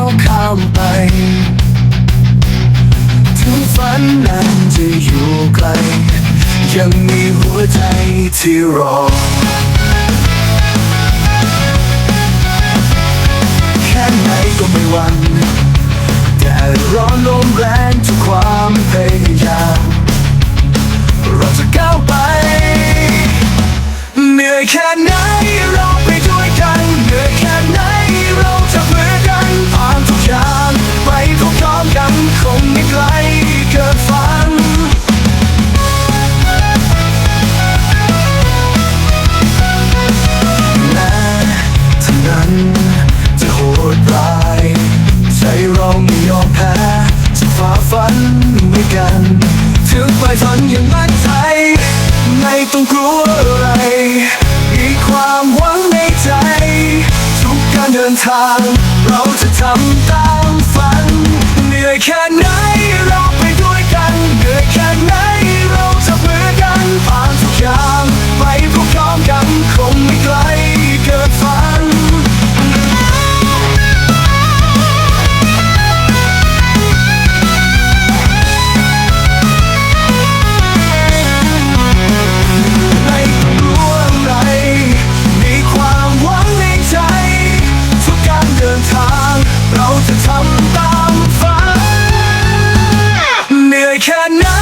าข้ามไป ถึงฝันนั้นจะอยู่ไกล ยังมีหัวใจที่รอ แค่ไหนก็ไม่วันแต่ร้อนลมแรงทุกความพยายามเราจะก้าวไป เหนื่อยแค่ไหน ด้วยกันถึงไฟฝันอย่างมั่นใจไม่ต้องกลัวอะไร มีความหวังในใจ ทุกการเดินทาง เราจะทำตามฝัน เหนื่อยแค่ไหนเราไปด้วยกัน เหนื่อยแค่ไหน เห